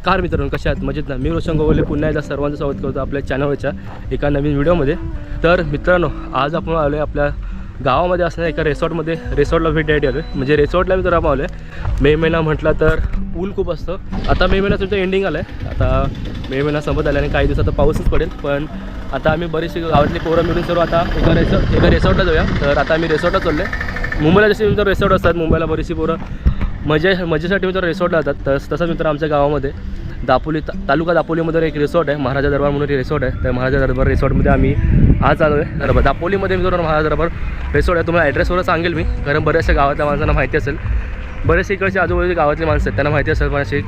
नमस्कार मित्रांनो कशा आहात? मजेत ना? मी रोशन गोवले पुन्हा एकदा सर्वांचं स्वागत करतो आपल्या चॅनलच्या एका नवीन व्हिडिओमध्ये. तर मित्रांनो आज आपण आलो आहे आपल्या गावामध्ये असणाऱ्या एका रेसॉर्टमध्ये. रिसॉर्टला भेट द्यायला आलो आहे म्हणजे रेसॉर्टला मी तर आपण आलो आहे मे महिना म्हटला तर ऊन खूप असतं. आता मे महिना तुमचं एंडिंग आलं आहे आता मे महिना संपत आणि काही दिवसात आता पाऊसच पडेल. पण आता आम्ही बरीचशी गावातली पोरं मिळून सर्व आता एका रिसॉर्ट एका रेसॉर्टला जाऊया. तर आता आम्ही रेसॉर्टला चाललो आहे मुंबईला जसे तुमचं रेसॉर्ट असतात मुंबईला बरीचशी पोरं मजे मजेसाठी मित्र रिसॉर्टला जातात. तस तसंच मित्र आमच्या गावामध्ये दापोली ता तालुका दापोलीमध्ये एक रिसॉर्ट आहे महाराजा दरबार म्हणून एक रिसॉर्ट आहे. त्या महाराजा दरबार रिसॉर्टमध्ये आम्ही आज आलो आहे दरबार दापोलीमध्ये मित्र महाराजा दरबार रिसॉर्ट आहे. तुम्हाला ॲड्रेसवर सांगेल मी कारण बऱ्याचशा गावातल्या माणसांना माहिती असेल. बरेचसे इकडचे आजूबाजूचे गावातले माणसं आहेत त्यांना माहिती असेल पण असे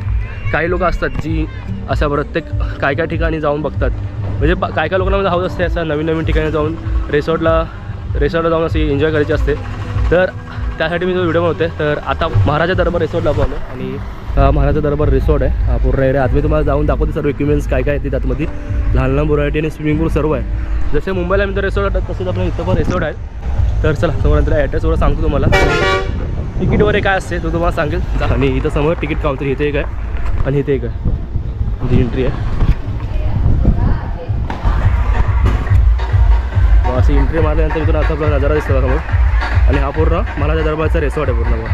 काही लोक असतात जी अशा प्रत्येक काय काय ठिकाणी जाऊन बघतात. म्हणजे काय काय लोकांना म्हणजे हवं असते असं नवीन नवीन ठिकाणी जाऊन रिसॉर्टला रिसॉर्टला जाऊन अशी एन्जॉय करायची असते. तर त्यासाठी मी जो व्हिडिओ बनवते तर आता महाराजा दरबार रिसॉर्टला आपण आलो आणि हा महाराजा दरबार रिसॉर्ट आहे. हा पूर्ण एरिया आज मी तुम्हाला जाऊन दाखवते सर्व इक्विपमेंट्स काय काय येते त्यातमध्ये लहान लहान बुरायटी आणि स्विमिंग पूल सर्व आहे. जसे मुंबईला मी तर रिसॉर्ट तसेच आपल्या इथं पण रिसॉर्ट आहे तर चला समोर ॲड्रेस ॲड्रेसवर सांगतो तुम्हाला. तिकीट वगैरे काय असते तो तुम्हाला सांगेल. आणि इथं समोर तिकीट काउंटर इथे एक आहे आणि इथे एक आहे. जी एंट्री आहे. मग अशी एंट्री मारल्यानंतर इथून आता आपला नजारा दिसतो समोर. आणि हा पूर्ण महाराजा दरबारचा रिसॉर्ट आहे पूर्ण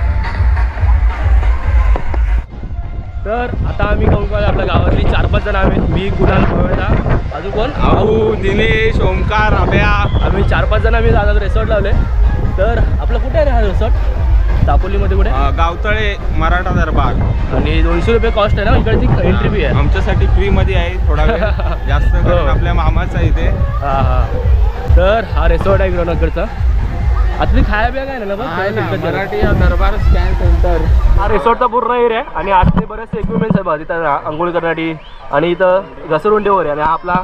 तर आता आम्ही कोण आपल्या गावातली चार पाच जण आम्ही. मी कुणाल पवळा अजून कोण? भाऊ दिनेश ओमकार अभ्या आम्ही चार पाच जण आम्ही आता रिसॉर्ट लावले. तर आपलं कुठे आहे हा रिसॉर्ट दापोलीमध्ये कुठे? गावतळे मराठा दरबार. आणि दोनशे रुपये कॉस्ट आहे ना? इकडची एंट्री फी आहे. आमच्यासाठी फ्री मध्ये आहे थोडा वेळ. जास्त हो. आपल्या मामाचा इथे. हां हां. तर हा रिसॉर्ट आहे विरानगरचा. आता तुम्ही खाया बिया काय ना बघ मराठी दरबार स्कॅन सेंटर. हा रिसॉर्टचा पूर्ण एरिया आहे आणि आतले बरेचसे इक्विपमेंट्स आहेत बघा तिथं आंघोळ करण्यासाठी आणि इथं घसरुंडीवर आहे आणि हा आपला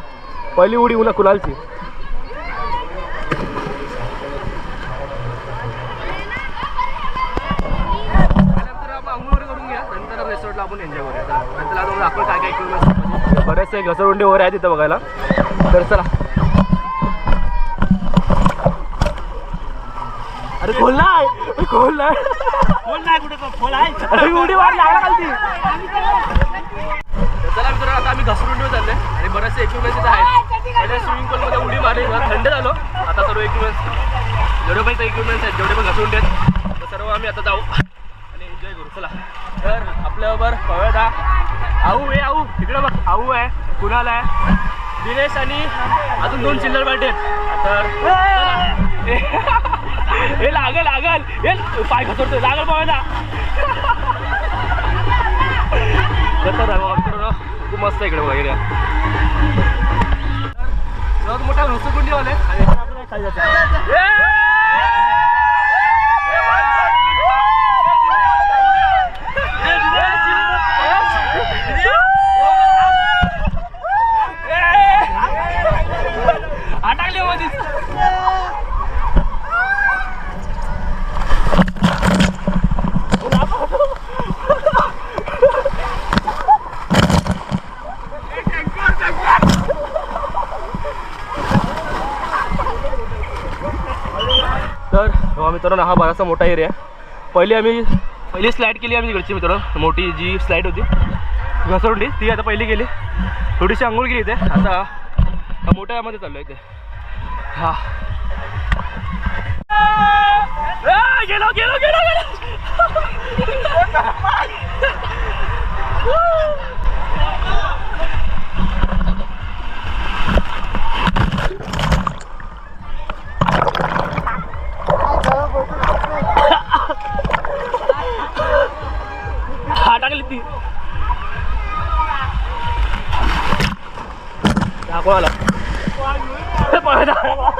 पहिली उडी उन्हा कुलालची बरेचसे घसरुंडी वगैरे आहे तिथं बघायला. तर चला. अरे खोल नाही खोल नाही अरे उडी मार लागला खालती. तर चला मित्रांनो आता आम्ही घसरुंडीवर चालले आणि बरेचसे इक्विपमेंट्स इथे आहेत. पहिले स्विमिंग पूलमध्ये उडी मारली थंड झालो. आता सर्व इक्विपमेंट्स जेवढे पण इक्विपमेंट्स आहेत जेवढे पण घसरुंडे आहेत तर सर्व आम्ही आता जाऊ आणि एन्जॉय करू. चला. तर आपल्याबरोबर पवळदा आऊ आहे आऊ. तिकडे बघ. आऊ आहे कुणाल आहे? दिनेश आणि अजून दोन चिल्लर पार्टी आहेत. तर. हे लागल लागल हे पाय घसरतोय लागल मित्रांनो खूप मस्त इकडे बघा एरिया सर्वात मोठा घसरगुंडी वाले आणि. अटकले तर हो मित्रांनो हा बराचसा मोठा एरिया आहे. पहिली आम्ही पहिली स्लाईड केली आम्ही तिकडची मित्रांनो. मोठी जी स्लाईड होती. घसरली ती आता पहिली गेली. थोडीशी आंघोळ केली इथे. आता हा मोठ्या यामध्ये चाललो इथे. हा. गेलो गेलो गेलो गेलो! कोणाला पळा चला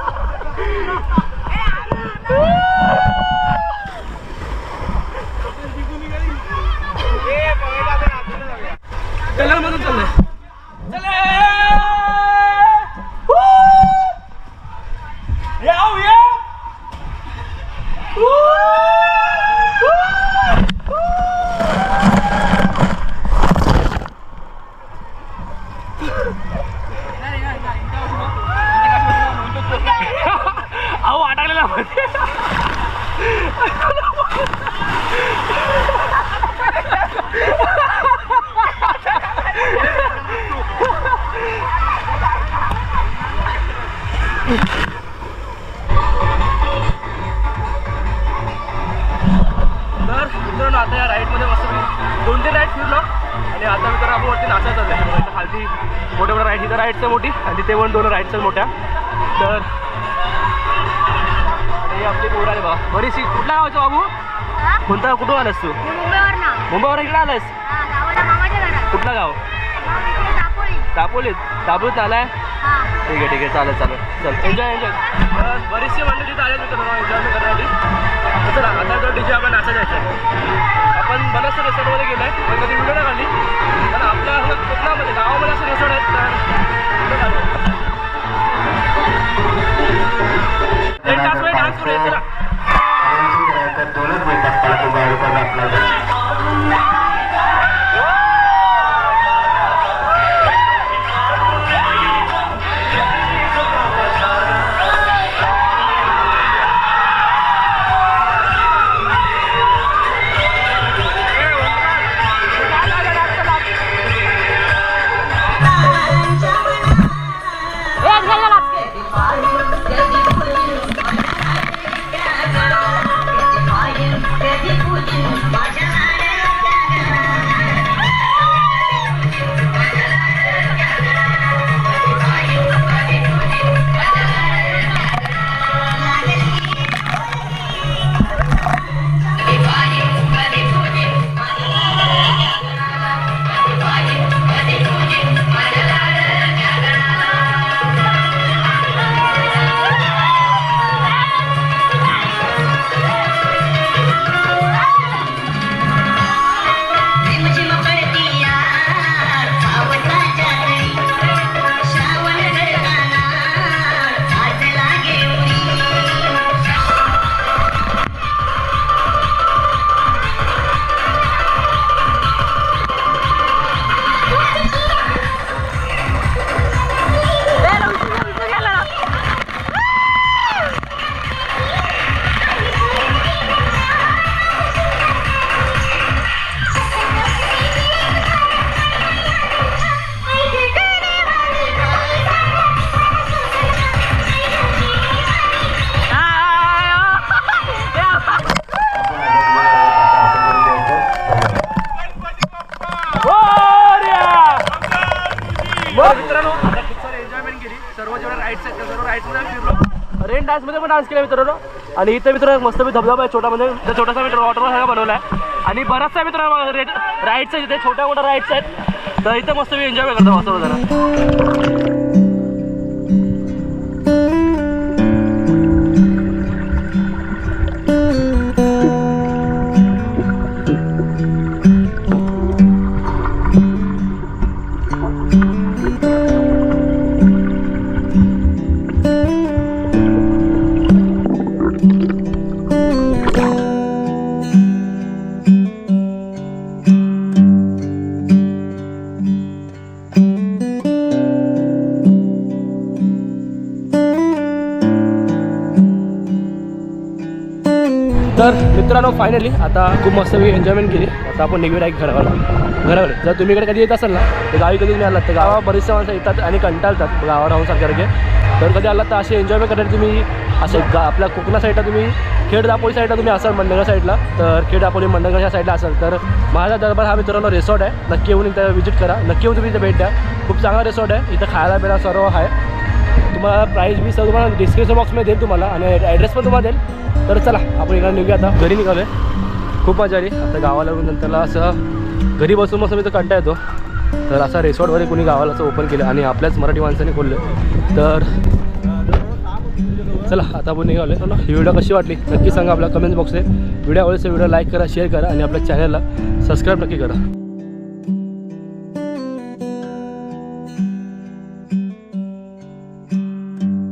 what it तर मित्रांनो आता या राईडमध्ये मस्त दोन तीन राईड फिरलो. आणि आता मित्रांनो आपण वरती नाचायचं आहे खालती मोठ्या मोठ्या राईड इथं राईड्स मोठी आणि तिथे पण दोन राईड्स मोठ्या. तर हे आपली पोर आले बा. बरीचशी. कुठला गावचं बाबू? हा? कोणता कुठून आलास तू? मुंबईवर इकडे आलास? हा, कुठलं गाव? दापोलीत. दापोलीत आलाय? हा. ठीक आहे ठीक आहे. चालेल चालेल. चल एन्जॉय एन्जॉय बरेचसे मंडळी तिथे आले मित्रांनो एन्जॉय करण्यासाठी. तर आता जो डीजे आपण नाचा जायचं आपण बऱ्याचशा रेसॉर्टमध्ये गेलो आहे पण कधी व्हिडिओ नाही काढली. पण आपल्या असं कोकणामध्ये गावामध्ये असं रेसॉर्ट आहेत तर तास रेन डान्समध्ये फिरलो रेन पण डान्स केला मित्रांनो. आणि इथं मित्र मस्त मी धबधबा आहे छोटा म्हणजे छोटासा मित्र वॉटर सगळं बनवला आहे आणि बराचसा मित्रांनो रेड राईड्स आहेत इथे छोट्या मोठ्या राईड्स आहेत. तर इथं मस्त मी एन्जॉय करतो सर्व जरा. तर मित्रांनो फायनली आता खूप मस्त मी एन्जॉयमेंट केली. आता आपण निघूया डायरेक्ट घरावर. घरावर. जर तुम्ही इकडे कधी येत असाल ना तर गावी कधी तुम्ही आलात तर गावा बरेचसे माणसं येतात आणि कंटाळतात. गावावर राहून सारखे तर कधी आलात तर असे एन्जॉयमेंट करण्यासाठी तुम्ही असे गा आपल्या कोकणा साईडला तुम्ही खेड दापोली साईडला तुम्ही असाल मंडणगड साईडला तर खेड दापोली मंडणगड साईडला असाल. तर माझा दरबार हा मित्रांनो रिसॉर्ट आहे. नक्की येऊन इथं व्हिजिट करा. नक्की येऊन तुम्ही इथं भेट द्या. खूप चांगला रिसॉर्ट आहे. इथं खायला पिला सर्व आहे. तुम्हाला प्राईस बी सर्व तुम्हाला डिस्क्रिप्शन बॉक्समध्ये देईल तुम्हाला आणि ॲड्रेस पण तुम्हाला देईल तर चला आपण इकडे निघूया आता. घरी निघालो आहे खूप मजा आली. आता गावाला नंतरला असं घरी बसून मस्त मी तर कंटा येतो. तर असा रिसॉर्टमध्ये कोणी गावाला असं ओपन केलं आणि आपल्याच मराठी माणसाने खोललं. तर चला आता आपण निघालो आहे ही व्हिडिओ कशी वाटली? नक्की सांगा आपल्या कमेंट बॉक्समध्ये व्हिडिओ आवडल्यास व्हिडिओ लाईक करा शेअर करा आणि आपल्या चॅनलला सबस्क्राईब नक्की करा.